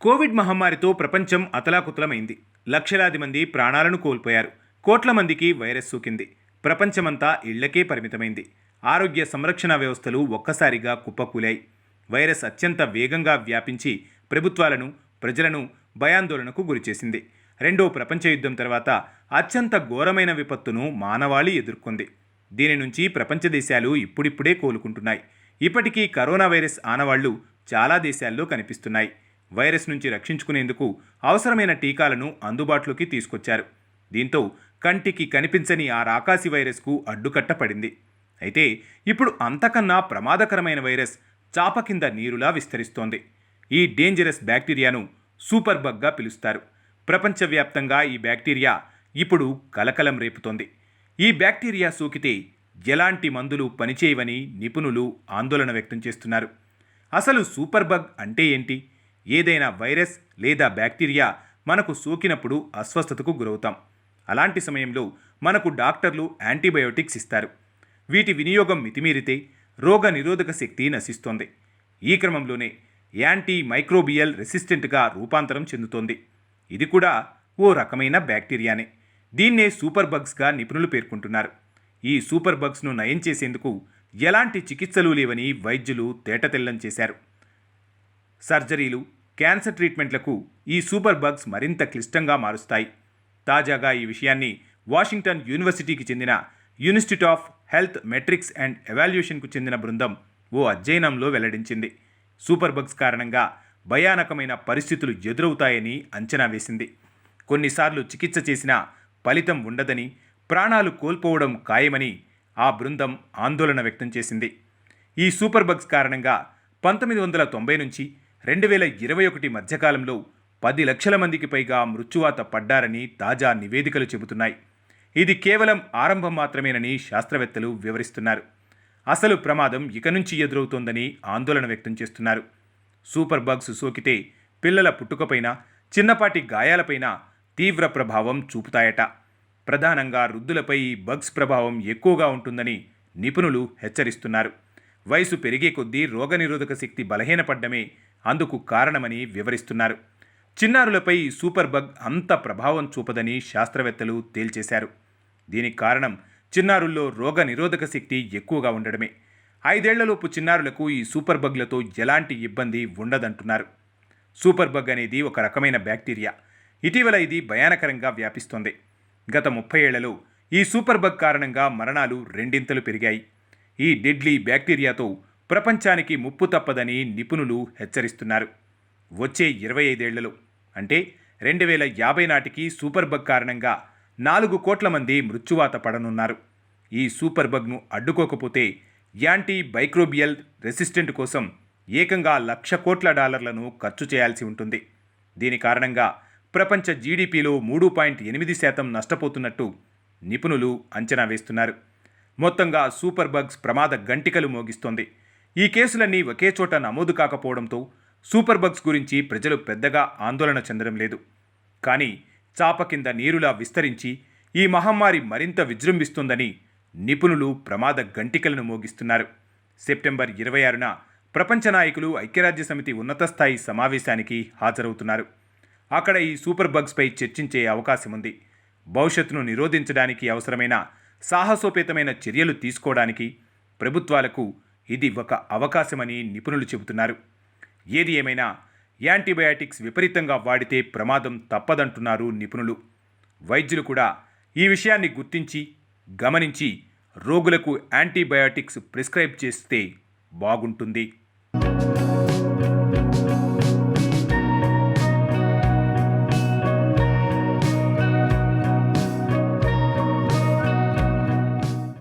Covid మహమ్మారితో ప్రపంచం అతలాకుతలమైంది. లక్షలాది మంది ప్రాణాలను కోల్పోయారు. కోట్ల మందికి వైరస్ సోకింది. ప్రపంచమంతా ఇళ్ళకే పరిమితమైంది. ఆరోగ్య సంరక్షణ వ్యవస్థలు ఒక్కసారిగా కుప్పకూలాయి. వైరస్ అత్యంత వేగంగా వ్యాపించి ప్రభుత్వాలను ప్రజలను భయాందోళనకు గురిచేసింది. రెండో ప్రపంచ యుద్ధం తర్వాత అత్యంత ఘోరమైన విపత్తును మానవాళి ఎదుర్కొంది. దీని నుంచి ప్రపంచ దేశాలు ఇప్పుడిప్పుడే కోలుకుంటున్నాయి. ఇప్పటికీ కరోనా వైరస్ ఆనవాళ్ళు చాలా దేశాల్లో కనిపిస్తున్నాయి. వైరస్ నుంచి రక్షించుకునేందుకు అవసరమైన టీకాలను అందుబాటులోకి తీసుకొచ్చారు. దీంతో కంటికి కనిపించని ఆ రాకాసి వైరస్కు అడ్డుకట్ట పడింది అయితే ఇప్పుడు అంతకన్నా ప్రమాదకరమైన వైరస్ చాప కింద నీరులా విస్తరిస్తోంది. ఈ డేంజరస్ బ్యాక్టీరియాను సూపర్ బగ్గా పిలుస్తారు. ప్రపంచవ్యాప్తంగా ఈ బ్యాక్టీరియా ఇప్పుడు కలకలం రేపుతోంది. ఈ బ్యాక్టీరియా సోకితే ఎలాంటి మందులు పనిచేయవని నిపుణులు ఆందోళన వ్యక్తం చేస్తున్నారు. అసలు సూపర్ బగ్ అంటే ఏంటి? ఏదైనా వైరస్ లేదా బ్యాక్టీరియా మనకు సోకినప్పుడు అస్వస్థతకు గురవుతాం. అలాంటి సమయంలో మనకు డాక్టర్లు యాంటీబయోటిక్స్ ఇస్తారు. వీటి వినియోగం మితిమీరితే రోగ నిరోధక శక్తి నశిస్తోంది. ఈ క్రమంలోనే యాంటీ మైక్రోబియల్ రెసిస్టెంట్గా రూపాంతరం చెందుతోంది. ఇది కూడా ఓ రకమైన బ్యాక్టీరియానే. దీన్నే సూపర్ బగ్స్గా నిపుణులు పేర్కొంటున్నారు. ఈ సూపర్ బగ్స్ను నయం చేసేందుకు ఎలాంటి చికిత్సలు లేవని వైద్యులు తేటతెల్లం చేశారు. సర్జరీలు క్యాన్సర్ ట్రీట్మెంట్లకు ఈ సూపర్ బగ్స్ మరింత క్లిష్టంగా మారుస్తాయి. తాజాగా ఈ విషయాన్ని వాషింగ్టన్ యూనివర్సిటీకి చెందిన institute of health metrics and ఎవాల్యుయేషన్కు చెందిన బృందం ఓ అధ్యయనంలో వెల్లడించింది. సూపర్ బగ్స్ కారణంగా భయానకమైన పరిస్థితులు ఎదురవుతాయని అంచనా వేసింది. కొన్నిసార్లు చికిత్స చేసినా ఫలితం ఉండదని ప్రాణాలు కోల్పోవడం ఖాయమని ఆ బృందం ఆందోళన వ్యక్తం చేసింది. ఈ సూపర్ బగ్స్ కారణంగా పంతొమ్మిది వందల తొంభై నుంచి రెండు వేల ఇరవై ఒకటి మధ్యకాలంలో పది లక్షల మందికి పైగా మృత్యువాత పడ్డారని తాజా నివేదికలు చెబుతున్నాయి. ఇది కేవలం ఆరంభం మాత్రమేనని శాస్త్రవేత్తలు వివరిస్తున్నారు. అసలు ప్రమాదం ఇక నుంచి ఎదురవుతోందని ఆందోళన వ్యక్తం చేస్తున్నారు. సూపర్ బగ్స్ సోకితే పిల్లల పుట్టుకపైన చిన్నపాటి గాయాలపైన తీవ్ర ప్రభావం చూపుతాయట. ప్రధానంగా వృద్ధులపై ఈ బగ్స్ ప్రభావం ఎక్కువగా ఉంటుందని నిపుణులు హెచ్చరిస్తున్నారు. వయసు పెరిగే కొద్దీ రోగనిరోధక శక్తి బలహీనపడ్డమే అందుకు కారణమని వివరిస్తున్నారు. చిన్నారులపై సూపర్ బగ్ అంత ప్రభావం చూపదని శాస్త్రవేత్తలు తేల్చేశారు. దీనికి కారణం చిన్నారుల్లో రోగ నిరోధక శక్తి ఎక్కువగా ఉండడమే. ఐదేళ్ళలోపు చిన్నారులకు ఈ సూపర్ బగ్లతో ఎలాంటి ఇబ్బంది ఉండదంటున్నారు. సూపర్ బగ్ అనేది ఒక రకమైన బ్యాక్టీరియా. ఇటీవల ఇది భయానకరంగా వ్యాపిస్తోంది. గత ముప్పై ఏళ్ళలో ఈ సూపర్ బగ్ కారణంగా మరణాలు రెండింతలు పెరిగాయి. ఈ డెడ్లీ బ్యాక్టీరియాతో ప్రపంచానికి ముప్పు తప్పదని నిపుణులు హెచ్చరిస్తున్నారు. వచ్చే ఇరవై ఐదేళ్ళలో అంటే రెండు వేల యాభై నాటికి సూపర్ బగ్ కారణంగా నాలుగు కోట్ల మంది మృత్యువాత పడనున్నారు. ఈ సూపర్ బగ్ను అడ్డుకోకపోతే యాంటీ బైక్రోబియల్ రెసిస్టెంట్ కోసం ఏకంగా లక్ష కోట్ల డాలర్లను ఖర్చు చేయాల్సి ఉంటుంది. దీని కారణంగా ప్రపంచ జీడిపిలో మూడు పాయింట్ ఎనిమిది శాతం నష్టపోతున్నట్టు నిపుణులు అంచనా వేస్తున్నారు. మొత్తంగా సూపర్ బగ్స్ ప్రమాద గంటికలు మోగిస్తోంది. ఈ కేసులన్నీ ఒకే చోట నమోదు కాకపోవడంతో సూపర్ బగ్స్ గురించి ప్రజలు పెద్దగా ఆందోళన చెందడం లేదు. కానీ చాప కింద నీరులా విస్తరించి ఈ మహమ్మారి మరింత విజృంభిస్తుందని నిపుణులు ప్రమాద గంటికలను మోగిస్తున్నారు. సెప్టెంబర్ ఇరవై ఆరున ప్రపంచ నాయకులు ఐక్యరాజ్య సమితి ఉన్నత స్థాయి సమావేశానికి హాజరవుతున్నారు. అక్కడ ఈ సూపర్ బగ్స్పై చర్చించే అవకాశం ఉంది. భవిష్యత్తును నిరోధించడానికి అవసరమైన సాహసోపేతమైన చర్యలు తీసుకోవడానికి ప్రభుత్వాలకు ఇది ఒక అవకాశమని నిపుణులు చెబుతున్నారు. ఏది ఏమైనా యాంటీబయాటిక్స్ విపరీతంగా వాడితే ప్రమాదం తప్పదంటున్నారు నిపుణులు. వైద్యులు కూడా ఈ విషయాన్ని గుర్తించి గమనించి రోగులకు యాంటీబయాటిక్స్ ప్రిస్క్రైబ్ చేస్తే బాగుంటుంది.